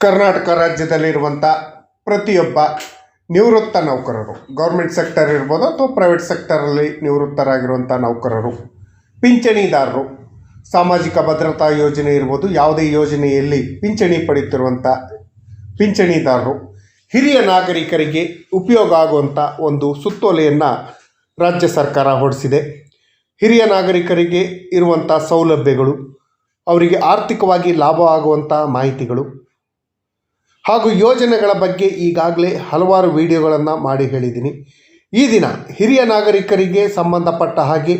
ಕರ್ನಾಟಕ ರಾಜ್ಯದಲ್ಲಿರುವಂಥ ಪ್ರತಿಯೊಬ್ಬ ನಿವೃತ್ತ ನೌಕರರು ಗೌರ್ಮೆಂಟ್ ಸೆಕ್ಟರ್ ಇರ್ಬೋದು ಅಥವಾ ಪ್ರೈವೇಟ್ ಸೆಕ್ಟರಲ್ಲಿ ನಿವೃತ್ತರಾಗಿರುವಂಥ ನೌಕರರು, ಪಿಂಚಣಿದಾರರು, ಸಾಮಾಜಿಕ ಭದ್ರತಾ ಯೋಜನೆ ಇರ್ಬೋದು, ಯಾವುದೇ ಯೋಜನೆಯಲ್ಲಿ ಪಿಂಚಣಿ ಪಡೆಯುತ್ತಿರುವಂಥ ಪಿಂಚಣಿದಾರರು, ಹಿರಿಯ ನಾಗರಿಕರಿಗೆ ಉಪಯೋಗ ಆಗುವಂಥ ಒಂದು ಸುತ್ತೋಲೆಯನ್ನು ರಾಜ್ಯ ಸರ್ಕಾರ ಹೊರಡಿಸಿದೆ ಹಿರಿಯ ನಾಗರಿಕರಿಗೆ ಇರುವಂಥ ಸೌಲಭ್ಯಗಳು, ಅವರಿಗೆ ಆರ್ಥಿಕವಾಗಿ ಲಾಭ ಆಗುವಂಥ ಮಾಹಿತಿಗಳು ಹಾಗೂ ಯೋಜನೆಗಳ ಬಗ್ಗೆ ಈಗಾಗಲೇ ಹಲವಾರು ವಿಡಿಯೋಗಳನ್ನು ಮಾಡಿ ಹೇಳಿದ್ದೀನಿ. ಈ ದಿನ ಹಿರಿಯ ನಾಗರಿಕರಿಗೆ ಸಂಬಂಧಪಟ್ಟ ಹಾಗೆ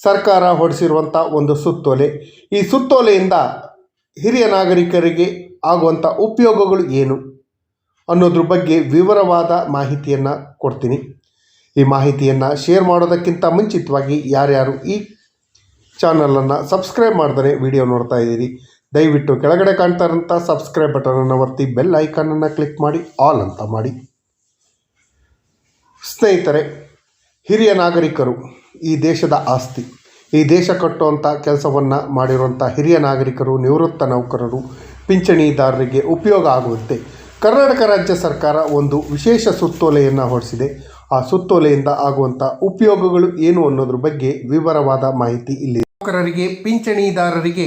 ಸರ್ಕಾರ ಹೊರಡಿಸಿರುವಂಥ ಒಂದು ಸುತ್ತೋಲೆ. ಈ ಸುತ್ತೋಲೆಯಿಂದ ಹಿರಿಯ ನಾಗರಿಕರಿಗೆ ಆಗುವಂಥ ಉಪಯೋಗಗಳು ಏನು ಅನ್ನೋದ್ರ ಬಗ್ಗೆ ವಿವರವಾದ ಮಾಹಿತಿಯನ್ನು ಕೊಡ್ತೀನಿ. ಈ ಮಾಹಿತಿಯನ್ನು ಶೇರ್ ಮಾಡೋದಕ್ಕಿಂತ ಮುಂಚಿತವಾಗಿ ಯಾರ್ಯಾರು ಈ ಚಾನಲನ್ನು ಸಬ್ಸ್ಕ್ರೈಬ್ ಮಾಡಿದರೆ ವಿಡಿಯೋ ನೋಡ್ತಾ ಇದ್ದೀರಿ ದಯವಿಟ್ಟು ಕೆಳಗಡೆ ಕಾಣ್ತಾ ಇರೋಂಥ ಸಬ್ಸ್ಕ್ರೈಬ್ ಬಟನನ್ನು ಒತ್ತಿ ಬೆಲ್ ಐಕಾನನ್ನು ಕ್ಲಿಕ್ ಮಾಡಿ ಆಲ್ ಅಂತ ಮಾಡಿ. ಸ್ನೇಹಿತರೆ, ಹಿರಿಯ ನಾಗರಿಕರು, ಈ ದೇಶದ ಆಸ್ತಿ, ಈ ದೇಶ ಕಟ್ಟುವಂಥ ಕೆಲಸವನ್ನು ಮಾಡಿರುವಂಥ ಹಿರಿಯ ನಾಗರಿಕರು, ನಿವೃತ್ತ ನೌಕರರು, ಪಿಂಚಣಿದಾರರಿಗೆ ಉಪಯೋಗ ಆಗುವಂತೆ ಕರ್ನಾಟಕ ರಾಜ್ಯ ಸರ್ಕಾರ ಒಂದು ವಿಶೇಷ ಸುತ್ತೋಲೆಯನ್ನು ಹೊರಡಿಸಿದೆ ಆ ಸುತ್ತೋಲೆಯಿಂದ ಆಗುವಂಥ ಉಪಯೋಗಗಳು ಏನು ಅನ್ನೋದ್ರ ಬಗ್ಗೆ ವಿವರವಾದ ಮಾಹಿತಿ ಇಲ್ಲಿ. ನೌಕರರಿಗೆ, ಪಿಂಚಣಿದಾರರಿಗೆ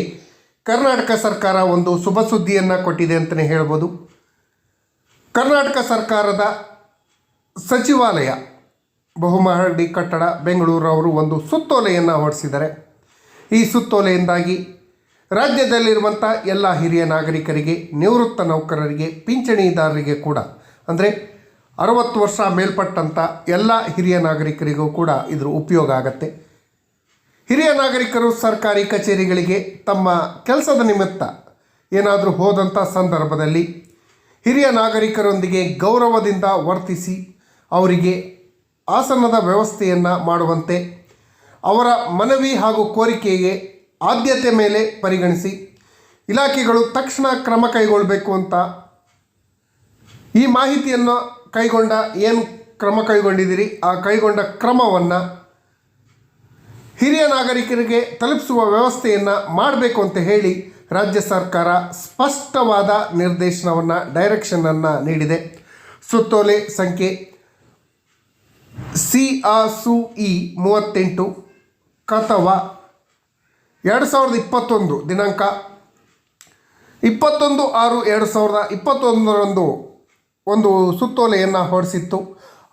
ಕರ್ನಾಟಕ ಸರ್ಕಾರ ಒಂದು ಶುಭ ಸುದ್ದಿಯನ್ನು ಕೊಟ್ಟಿದೆ ಅಂತಲೇ ಹೇಳ್ಬೋದು. ಕರ್ನಾಟಕ ಸರ್ಕಾರದ ಸಚಿವಾಲಯ, ಬಹುಮಹಡಿ ಕಟ್ಟಡ ಬೆಂಗಳೂರು ಅವರು ಒಂದು ಸುತ್ತೋಲೆಯನ್ನು ಹೊರಡಿಸಿದ್ದಾರೆ ಈ ಸುತ್ತೋಲೆಯಿಂದಾಗಿ ರಾಜ್ಯದಲ್ಲಿರುವಂಥ ಎಲ್ಲ ಹಿರಿಯ ನಾಗರಿಕರಿಗೆ, ನಿವೃತ್ತ ನೌಕರರಿಗೆ, ಪಿಂಚಣಿದಾರರಿಗೆ ಕೂಡ, ಅಂದರೆ ಅರವತ್ತು ವರ್ಷ ಮೇಲ್ಪಟ್ಟಂಥ ಎಲ್ಲ ಹಿರಿಯ ನಾಗರಿಕರಿಗೂ ಕೂಡ ಇದ್ರ ಉಪಯೋಗ ಆಗತ್ತೆ. ಹಿರಿಯ ನಾಗರಿಕರು ಸರ್ಕಾರಿ ಕಚೇರಿಗಳಿಗೆ ತಮ್ಮ ಕೆಲಸದ ನಿಮಿತ್ತ ಏನಾದರೂ ಹೋದಂಥ ಸಂದರ್ಭದಲ್ಲಿ ಹಿರಿಯ ನಾಗರಿಕರೊಂದಿಗೆ ಗೌರವದಿಂದ ವರ್ತಿಸಿ ಅವರಿಗೆ ಆಸನದ ವ್ಯವಸ್ಥೆಯನ್ನು ಮಾಡುವಂತೆ ಅವರ ಮನವಿ ಹಾಗೂ ಕೋರಿಕೆಗೆ ಆದ್ಯತೆ ಮೇಲೆ ಪರಿಗಣಿಸಿ ಇಲಾಖೆಗಳು ತಕ್ಷಣ ಕ್ರಮ ಕೈಗೊಳ್ಳಬೇಕು ಅಂತ ಈ ಮಾಹಿತಿಯನ್ನು ಕೈಗೊಂಡ ಏನು ಕ್ರಮ ಕೈಗೊಂಡಿದ್ದೀರಿ, ಆ ಕೈಗೊಂಡ ಕ್ರಮವನ್ನು ಹಿರಿಯ ನಾಗರಿಕರಿಗೆ ತಲುಪಿಸುವ ವ್ಯವಸ್ಥೆಯನ್ನು ಮಾಡಬೇಕು ಅಂತ ಹೇಳಿ ರಾಜ್ಯ ಸರ್ಕಾರ ಸ್ಪಷ್ಟವಾದ ನಿರ್ದೇಶನವನ್ನು ಡೈರೆಕ್ಷನನ್ನು ನೀಡಿದೆ. ಸುತ್ತೋಲೆ ಸಂಖ್ಯೆ ಸಿ ಆ ಸು ಇ ಮೂವತ್ತೆಂಟು ಕಥವ ಎರಡು ಸಾವಿರದ ಇಪ್ಪತ್ತೊಂದು ದಿನಾಂಕ ಇಪ್ಪತ್ತೊಂದು ಆರು ಎರಡು ಸಾವಿರದ ಇಪ್ಪತ್ತೊಂದರಂದು ಒಂದು ಸುತ್ತೋಲೆಯನ್ನು ಹೊರಡಿಸಿತ್ತು.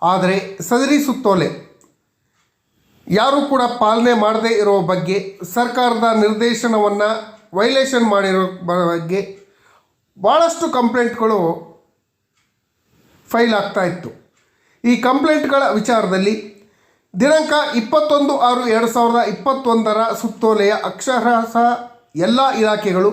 ಆದರೆ ಸದರಿ ಸುತ್ತೋಲೆ ಯಾರೂ ಕೂಡ ಪಾಲನೆ ಮಾಡದೇ ಇರೋ ಬಗ್ಗೆ ಸರ್ಕಾರದ ನಿರ್ದೇಶನವನ್ನು ವೈಲೇಷನ್ ಮಾಡಿರೋ ಬಗ್ಗೆ ಭಾಳಷ್ಟು ಕಂಪ್ಲೇಂಟ್ಗಳು ಫೈಲ್ ಆಗ್ತಾ ಇತ್ತು. ಈ ಕಂಪ್ಲೇಂಟ್ಗಳ ವಿಚಾರದಲ್ಲಿ ದಿನಾಂಕ ಇಪ್ಪತ್ತೊಂದು ಆರು ಎರಡು ಸಾವಿರದ ಇಪ್ಪತ್ತೊಂದರ ಸುತ್ತೋಲೆಯ ಅಕ್ಷರಶಃ ಎಲ್ಲ ಇಲಾಖೆಗಳು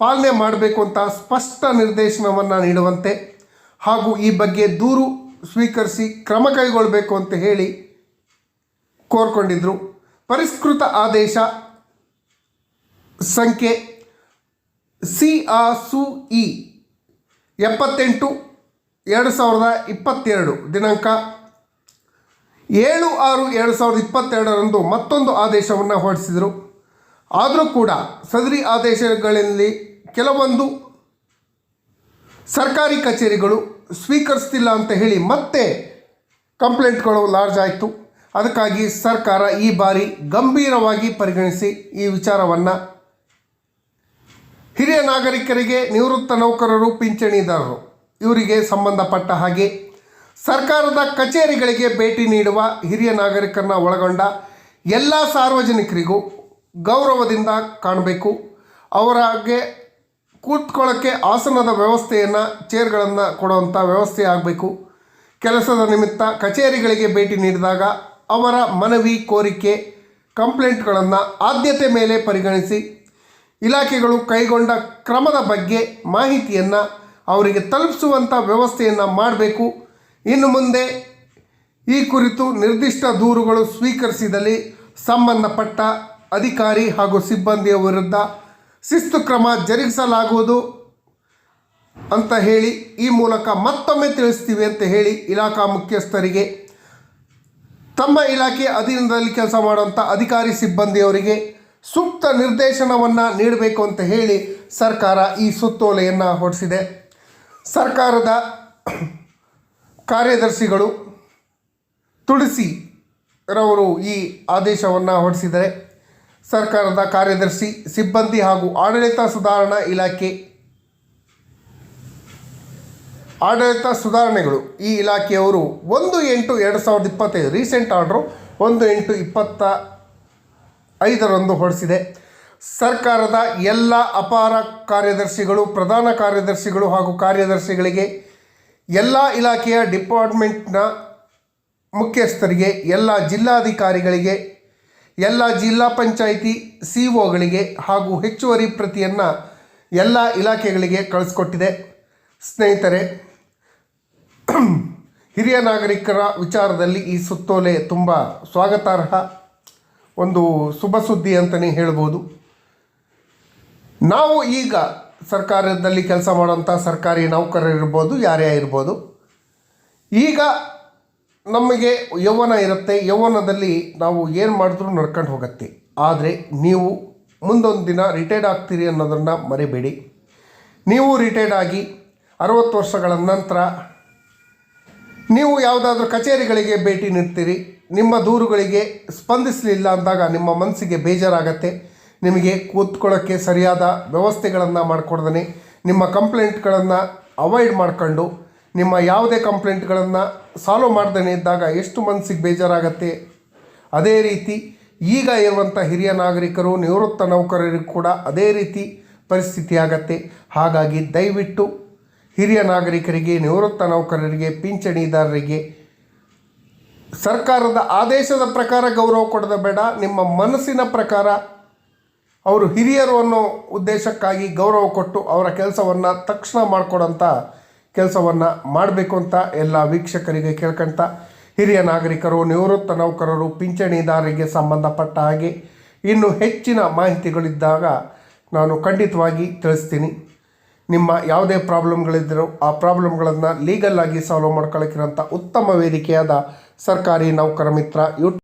ಪಾಲನೆ ಮಾಡಬೇಕು ಅಂತ ಸ್ಪಷ್ಟ ನಿರ್ದೇಶನವನ್ನು ನೀಡುವಂತೆ ಹಾಗೂ ಈ ಬಗ್ಗೆ ದೂರು ಸ್ವೀಕರಿಸಿ ಕ್ರಮ ಕೈಗೊಳ್ಳಬೇಕು ಅಂತ ಹೇಳಿ ಕೋರ್ಕೊಂಡಿದ್ರು. ಪರಿಷ್ಕೃತ ಆದೇಶ ಸಂಖ್ಯೆ ಸಿ ಆ ಸು ಇ ಎಪ್ಪತ್ತೆಂಟು ಎರಡು ಸಾವಿರದ ಇಪ್ಪತ್ತೆರಡು. ದಿನಾಂಕ ಏಳು ಆರು ಎರಡು ಸಾವಿರದ ಇಪ್ಪತ್ತೆರಡರಂದು ಮತ್ತೊಂದು ಆದೇಶವನ್ನು ಹೊರಡಿಸಿದರು. ಆದರೂ ಕೂಡ ಸದರಿ ಆದೇಶಗಳಲ್ಲಿ ಕೆಲವೊಂದು ಸರ್ಕಾರಿ ಕಚೇರಿಗಳು ಸ್ವೀಕರಿಸ್ತಿಲ್ಲ ಅಂತ ಹೇಳಿ ಮತ್ತೆ ಕಂಪ್ಲೇಂಟ್ಗಳು ಲಾರ್ಜ್ ಆಯಿತು. ಅದಕ್ಕಾಗಿ ಸರ್ಕಾರ ಈ ಬಾರಿ ಗಂಭೀರವಾಗಿ ಪರಿಗಣಿಸಿ ಈ ವಿಚಾರವನ್ನು ಹಿರಿಯ ನಾಗರಿಕರಿಗೆ ನಿವೃತ್ತ ನೌಕರರು, ಪಿಂಚಣಿದಾರರು ಇವರಿಗೆ ಸಂಬಂಧಪಟ್ಟ ಹಾಗೆ ಸರ್ಕಾರದ ಕಚೇರಿಗಳಿಗೆ ಭೇಟಿ ನೀಡುವ ಹಿರಿಯ ನಾಗರಿಕರನ್ನ ಒಳಗೊಂಡ ಎಲ್ಲ ಸಾರ್ವಜನಿಕರಿಗೂ ಗೌರವದಿಂದ ಕಾಣಬೇಕು. ಅವರಾಗೆ ಕೂತ್ಕೊಳ್ಳೋಕ್ಕೆ ಆಸನದ ವ್ಯವಸ್ಥೆಯನ್ನು, ಚೇರ್ಗಳನ್ನು ಕೊಡುವಂಥ ವ್ಯವಸ್ಥೆ ಆಗಬೇಕು. ಕೆಲಸದ ನಿಮಿತ್ತ ಕಚೇರಿಗಳಿಗೆ ಭೇಟಿ ನೀಡಿದಾಗ ಅವರ ಮನವಿ ಕೋರಿಕೆ, ಕಂಪ್ಲೇಂಟ್ಗಳನ್ನು ಆದ್ಯತೆ ಮೇಲೆ ಪರಿಗಣಿಸಿ ಇಲಾಖೆಗಳು ಕೈಗೊಂಡ ಕ್ರಮದ ಬಗ್ಗೆ ಮಾಹಿತಿಯನ್ನು ಅವರಿಗೆ ತಲುಪಿಸುವಂಥ ವ್ಯವಸ್ಥೆಯನ್ನು ಮಾಡಬೇಕು. ಇನ್ನು ಮುಂದೆ ಈ ಕುರಿತು ನಿರ್ದಿಷ್ಟ ದೂರುಗಳು ಸ್ವೀಕರಿಸಿದಲ್ಲಿ ಸಂಬಂಧಪಟ್ಟ ಅಧಿಕಾರಿ ಹಾಗೂ ಸಿಬ್ಬಂದಿಯ ವಿರುದ್ಧ ಶಿಸ್ತು ಕ್ರಮ ಜರುಗಿಸಲಾಗುವುದು ಅಂತ ಹೇಳಿ ಈ ಮೂಲಕ ಮತ್ತೊಮ್ಮೆ ತಿಳಿಸ್ತೀವಿ ಅಂತ ಹೇಳಿ ಇಲಾಖಾ ಮುಖ್ಯಸ್ಥರಿಗೆ ತಮ್ಮ ಇಲಾಖೆ ಅಧೀನದಲ್ಲಿ ಕೆಲಸ ಮಾಡುವಂಥ ಅಧಿಕಾರಿ ಸಿಬ್ಬಂದಿಯವರಿಗೆ ಸೂಕ್ತ ನಿರ್ದೇಶನವನ್ನು ನೀಡಬೇಕು ಅಂತ ಹೇಳಿ ಸರ್ಕಾರ ಈ ಸುತ್ತೋಲೆಯನ್ನು ಹೊರಡಿಸಿದೆ ಸರ್ಕಾರದ ಕಾರ್ಯದರ್ಶಿಗಳು ತುಳಸಿ ರವರು ಈ ಆದೇಶವನ್ನು ಹೊರಡಿಸಿದರೆ ಸರ್ಕಾರದ ಕಾರ್ಯದರ್ಶಿ, ಸಿಬ್ಬಂದಿ ಹಾಗೂ ಆಡಳಿತ ಸುಧಾರಣಾ ಇಲಾಖೆ ಆಡಳಿತ ಸುಧಾರಣೆಗಳು. ಈ ಇಲಾಖೆಯವರು ಒಂದು ಎಂಟು ಎರಡು ಸಾವಿರದ ಇಪ್ಪತ್ತೈದು ರೀಸೆಂಟ್ ಆರ್ಡ್ರು ಒಂದು ಎಂಟು ಇಪ್ಪತ್ತ ಐದರಂದು ಹೊರಡಿಸಿದೆ. ಸರ್ಕಾರದ ಎಲ್ಲ ಅಪಾರ ಕಾರ್ಯದರ್ಶಿಗಳು, ಪ್ರಧಾನ ಕಾರ್ಯದರ್ಶಿಗಳು ಹಾಗೂ ಕಾರ್ಯದರ್ಶಿಗಳಿಗೆ, ಎಲ್ಲ ಇಲಾಖೆಯ ಡಿಪಾರ್ಟ್ಮೆಂಟ್ನ ಮುಖ್ಯಸ್ಥರಿಗೆ, ಎಲ್ಲ ಜಿಲ್ಲಾಧಿಕಾರಿಗಳಿಗೆ, ಎಲ್ಲ ಜಿಲ್ಲಾ ಪಂಚಾಯಿತಿ ಸಿ ಒಗಳಿಗೆ ಹಾಗೂ ಹೆಚ್ಚುವರಿ ಪ್ರತಿಯನ್ನು ಎಲ್ಲ ಇಲಾಖೆಗಳಿಗೆ ಕಳಿಸ್ಕೊಟ್ಟಿದೆ. ಸ್ನೇಹಿತರೆ ಹಿರಿಯ ನಾಗರಿಕರ ವಿಚಾರದಲ್ಲಿ ಈ ಸುತ್ತೋಲೆ ತುಂಬ ಸ್ವಾಗತಾರ್ಹ. ಒಂದು ಶುಭ ಸುದ್ದಿ ಅಂತಲೇ ಹೇಳ್ಬೋದು. ನಾವು ಈಗ ಸರ್ಕಾರದಲ್ಲಿ ಕೆಲಸ ಮಾಡುವಂಥ ಸರ್ಕಾರಿ ನೌಕರರಿರ್ಬೋದು ಯಾರೇ ಇರ್ಬೋದು. ಈಗ ನಮಗೆ ಯೌವನ ಇರುತ್ತೆ. ಯೌವನದಲ್ಲಿ ನಾವು ಏನು ಮಾಡಿದ್ರೂ ನಡ್ಕೊಂಡು ಹೋಗುತ್ತೆ. ಆದರೆ ನೀವು ಮುಂದೊಂದು ದಿನ ರಿಟೈರ್ಡ್ ಆಗ್ತೀರಿ ಅನ್ನೋದನ್ನು ಮರಿಬೇಡಿ. ನೀವು ರಿಟೈರ್ಡ್ ಆಗಿ ಅರವತ್ತು ವರ್ಷಗಳ ನಂತರ ನೀವು ಯಾವುದಾದ್ರೂ ಕಚೇರಿಗಳಿಗೆ ಭೇಟಿ ನೀಡ್ತೀರಿ, ನಿಮ್ಮ ದೂರುಗಳಿಗೆ ಸ್ಪಂದಿಸಲಿಲ್ಲ ಅಂದಾಗ ನಿಮ್ಮ ಮನಸ್ಸಿಗೆ ಬೇಜಾರಾಗತ್ತೆ. ನಿಮಗೆ ಕೂತ್ಕೊಳ್ಳೋಕ್ಕೆ ಸರಿಯಾದ ವ್ಯವಸ್ಥೆಗಳನ್ನು ಮಾಡಿಕೊಡ್ದೇ ನಿಮ್ಮ ಕಂಪ್ಲೇಂಟ್ಗಳನ್ನು ಅವಾಯ್ಡ್ ಮಾಡ್ಕೊಂಡು, ನಿಮ್ಮ ಯಾವುದೇ ಕಂಪ್ಲೇಂಟ್ಗಳನ್ನು ಸಾಲ್ವ್ ಮಾಡ್ದೇ ಇದ್ದಾಗ ಎಷ್ಟು ಮನಸ್ಸಿಗೆ ಬೇಜಾರಾಗತ್ತೆ. ಅದೇ ರೀತಿ ಈಗ ಇರುವಂಥ ಹಿರಿಯ ನಾಗರಿಕರು, ನಿವೃತ್ತ ನೌಕರರಿಗೂ ಕೂಡ ಅದೇ ರೀತಿ ಪರಿಸ್ಥಿತಿ ಆಗತ್ತೆ. ಹಾಗಾಗಿ ದಯವಿಟ್ಟು ಹಿರಿಯ ನಾಗರಿಕರಿಗೆ, ನಿವೃತ್ತ ನೌಕರರಿಗೆ, ಪಿಂಚಣಿದಾರರಿಗೆ ಸರ್ಕಾರದ ಆದೇಶದ ಪ್ರಕಾರ ಗೌರವ ಕೊಡದ ಬೇಡ. ನಿಮ್ಮ ಮನಸ್ಸಿನ ಪ್ರಕಾರ ಅವರು ಹಿರಿಯರು ಅನ್ನೋ ಉದ್ದೇಶಕ್ಕಾಗಿ ಗೌರವ ಕೊಟ್ಟು ಅವರ ಕೆಲಸವನ್ನು ತಕ್ಷಣ ಮಾಡಿಕೊಡೋಂಥ ಕೆಲಸವನ್ನು ಮಾಡಬೇಕು ಅಂತ ಎಲ್ಲ ವೀಕ್ಷಕರಿಗೆ ಕೇಳ್ಕೊಂತ ಹಿರಿಯ ನಾಗರಿಕರು, ನಿವೃತ್ತ ನೌಕರರು, ಪಿಂಚಣಿದಾರರಿಗೆ ಸಂಬಂಧಪಟ್ಟ ಹಾಗೆ ಇನ್ನು ಹೆಚ್ಚಿನ ಮಾಹಿತಿಗಳಿದ್ದಾಗ ನಾನು ಖಂಡಿತವಾಗಿ ತಿಳಿಸ್ತೀನಿ. ನಿಮ್ಮ ಯಾವುದೇ ಪ್ರಾಬ್ಲಮ್ಗಳಿದ್ದರೂ ಆ ಪ್ರಾಬ್ಲಮ್ಗಳನ್ನು ಲೀಗಲ್ ಆಗಿ ಸಾಲ್ವ್ ಮಾಡ್ಕೊಳ್ಳೋಕ್ಕಿರೋಂಥ ಉತ್ತಮ ವೇದಿಕೆಯಾದ ಸರ್ಕಾರಿ ನೌಕರ ಮಿತ್ರ ಯೂಟ್ಯೂಬ್